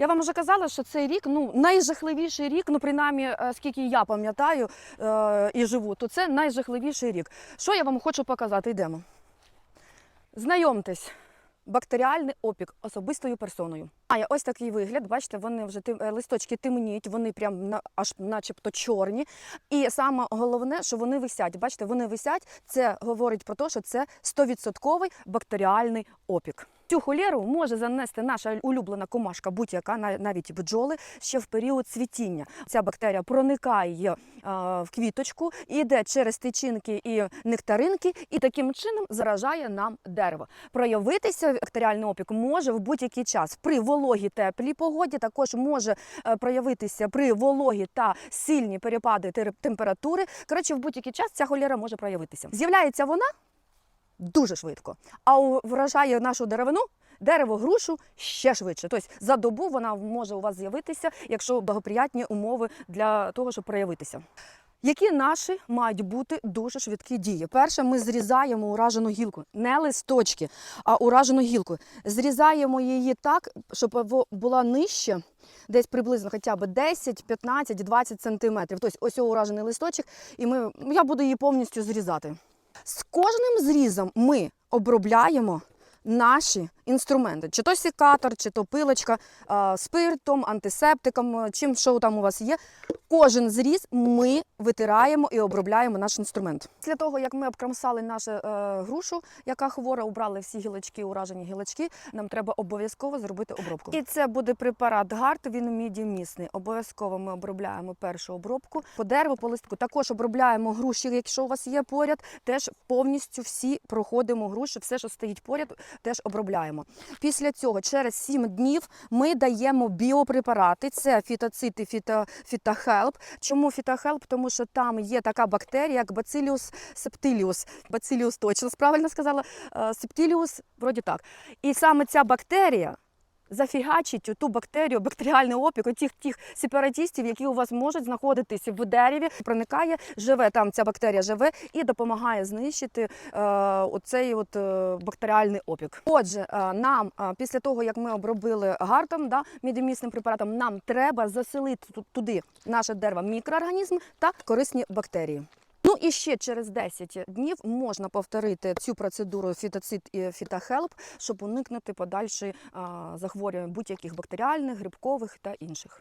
Я вам вже казала, що цей рік ну найжахливіший рік, ну принаймні, е, скільки я пам'ятаю е, і живу, то це найжахливіший рік. Що я вам хочу показати? Йдемо. Знайомтесь. Бактеріальний опік особистою персоною. Має ось такий вигляд. Бачите, вони вже тим, е, листочки темніють, вони прям на, аж начебто чорні. І саме головне, що вони висять. Бачите, вони висять. Це говорить про те, що це 100% бактеріальний опік. Цю холеру може занести наша улюблена комашка, будь-яка, на- навіть бджоли, ще в період цвітіння. Ця бактерія проникає е, в квіточку, йде через тичинки і нектаринки, і таким чином заражає нам дерево. Проявитися бактеріальний опік може в будь-який час при вологій теплій погоді. Також може е, проявитися при вологі та сильні перепади температури. Коротше, в будь-який час ця холера може проявитися. З'являється вона дуже швидко, а вражає нашу деревину. Дерево, грушу ще швидше. Тобто за добу вона може у вас з'явитися, якщо благоприятні умови для того, щоб проявитися. Які наші мають бути дуже швидкі дії? Перше, ми зрізаємо уражену гілку, не листочки, а уражену гілку. Зрізаємо її так, щоб була нижче, десь приблизно хоча б 10, 15, 20 сантиметрів. Тобто ось уражений листочок, і ми, я буду її повністю зрізати. З кожним зрізом ми обробляємо наші інструменти, чи то сікатор, чи то пилочка, спиртом, антисептиком, чим що там у вас є. Кожен зріз ми витираємо і обробляємо наш інструмент. Після того, як ми обкромсали нашу е, грушу, яка хвора, убрали всі гілочки, уражені гілочки, нам треба обов'язково зробити обробку. І це буде препарат гард, він мідімісний. Обов'язково ми обробляємо першу обробку по дереву, по листку. Також обробляємо груші, якщо у вас є поряд, теж повністю всі проходимо груші, все, що стоїть поряд, теж обробляємо. Після цього, через 7 днів, ми даємо біопрепарати. Це фітоцид і фіто, фітохелп. Чому фітохелп? Тому що там є така бактерія, як Bacillus septilius. Bacillus точно правильно сказала. Септиліус. Septilius, вроді так. І саме ця бактерія. Зафігачить ту бактерію, бактеріальний опік, отих тих сепаратістів, які у вас можуть знаходитися в дереві, проникає, живе там ця бактерія живе і допомагає знищити е, оцей от е, бактеріальний опік. Отже, е, нам е, після того як ми обробили гартом, да, мідемісним препаратом, нам треба заселити туди наше дерево мікроорганізм та корисні бактерії. Ну і ще через 10 днів можна повторити цю процедуру фітоцид і фітохелп, щоб уникнути подальші захворювань будь-яких бактеріальних, грибкових та інших.